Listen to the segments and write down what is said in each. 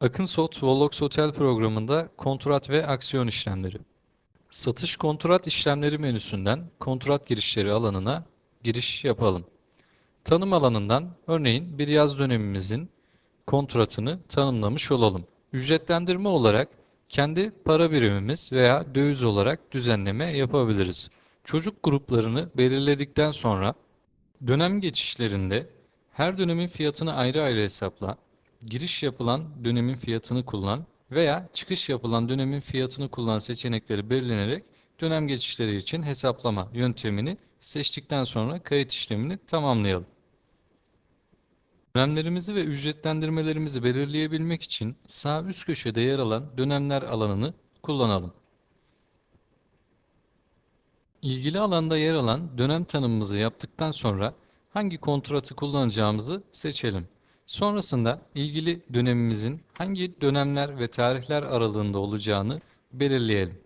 Akınsot Volox Hotel programında kontrat ve aksiyon işlemleri. Satış kontrat işlemleri menüsünden kontrat girişleri alanına giriş yapalım. Tanım alanından örneğin bir yaz dönemimizin kontratını tanımlamış olalım. Ücretlendirme olarak kendi para birimimiz veya döviz olarak düzenleme yapabiliriz. Çocuk gruplarını belirledikten sonra dönem geçişlerinde her dönemin fiyatını ayrı ayrı hesapla, giriş yapılan dönemin fiyatını kullan veya çıkış yapılan dönemin fiyatını kullan seçenekleri belirlenerek dönem geçişleri için hesaplama yöntemini seçtikten sonra kayıt işlemini tamamlayalım. Dönemlerimizi ve ücretlendirmelerimizi belirleyebilmek için sağ üst köşede yer alan dönemler alanını kullanalım. İlgili alanda yer alan dönem tanımımızı yaptıktan sonra hangi kontratı kullanacağımızı seçelim. Sonrasında ilgili dönemimizin hangi dönemler ve tarihler aralığında olacağını belirleyelim.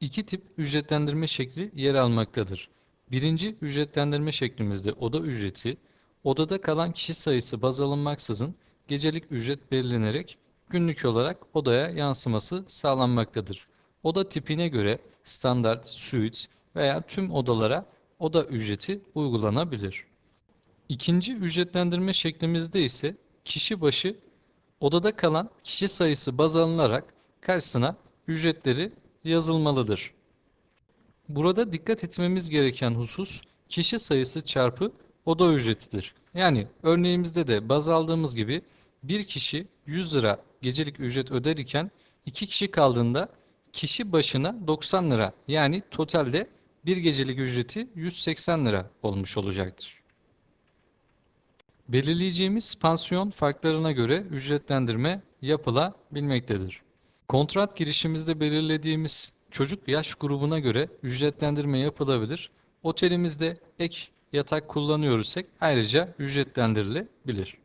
İki tip ücretlendirme şekli yer almaktadır. Birinci ücretlendirme şeklimizde oda ücreti, odada kalan kişi sayısı baz alınmaksızın gecelik ücret belirlenerek günlük olarak odaya yansıması sağlanmaktadır. Oda tipine göre standart, suite veya tüm odalara oda ücreti uygulanabilir. İkinci ücretlendirme şeklimizde ise kişi başı odada kalan kişi sayısı baz alınarak karşısına ücretleri yazılmalıdır. Burada dikkat etmemiz gereken husus kişi sayısı çarpı oda ücretidir. Yani örneğimizde de baz aldığımız gibi bir kişi 100 lira gecelik ücret öder iken iki kişi kaldığında kişi başına 90 lira yani totalde bir gecelik ücreti 180 lira olmuş olacaktır. Belirleyeceğimiz pansiyon farklarına göre ücretlendirme yapılabilmektedir. Kontrat girişimizde belirlediğimiz çocuk yaş grubuna göre ücretlendirme yapılabilir. Otelimizde ek yatak kullanıyorsak ayrıca ücretlendirilebilir.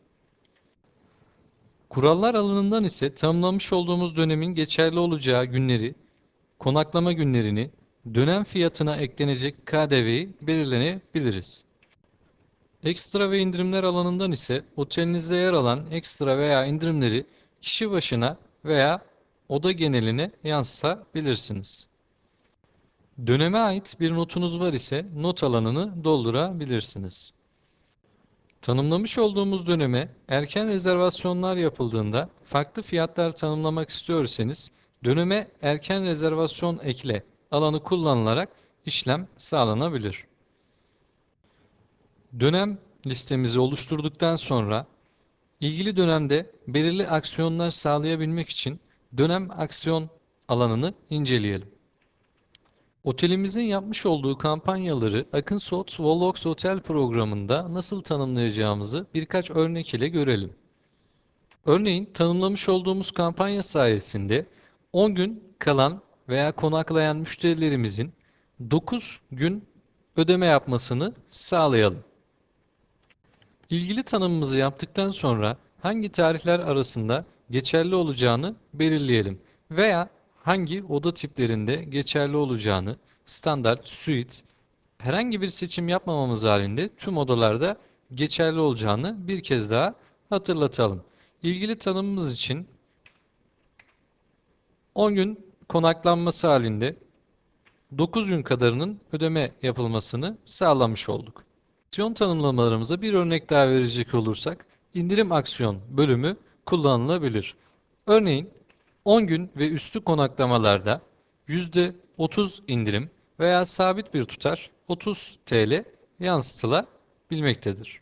Kurallar alanından ise tanımlamış olduğumuz dönemin geçerli olacağı günleri, konaklama günlerini, dönem fiyatına eklenecek KDV'yi belirlenebiliriz. Ekstra ve indirimler alanından ise otelinizde yer alan ekstra veya indirimleri kişi başına veya oda geneline yansıtabilirsiniz. Döneme ait bir notunuz var ise not alanını doldurabilirsiniz. Tanımlamış olduğumuz döneme erken rezervasyonlar yapıldığında farklı fiyatlar tanımlamak istiyorsanız döneme erken rezervasyon ekle alanı kullanılarak işlem sağlanabilir. Dönem listemizi oluşturduktan sonra ilgili dönemde belirli aksiyonlar sağlayabilmek için dönem aksiyon alanını inceleyelim. Otelimizin yapmış olduğu kampanyaları Akınsot Volox Hotel programında nasıl tanımlayacağımızı birkaç örnek ile görelim. Örneğin tanımlamış olduğumuz kampanya sayesinde 10 gün kalan veya konaklayan müşterilerimizin 9 gün ödeme yapmasını sağlayalım. İlgili tanımımızı yaptıktan sonra hangi tarihler arasında geçerli olacağını belirleyelim veya hangi oda tiplerinde geçerli olacağını standart, suite herhangi bir seçim yapmamamız halinde tüm odalarda geçerli olacağını bir kez daha hatırlatalım. İlgili tanımımız için 10 gün konaklanması halinde 9 gün kadarının ödeme yapılmasını sağlamış olduk. Aksiyon tanımlamalarımıza bir örnek daha verecek olursak indirim aksiyon bölümü kullanılabilir. Örneğin 10 gün ve üstü konaklamalarda %30 indirim veya sabit bir tutar 30 TL yansıtılabilmektedir.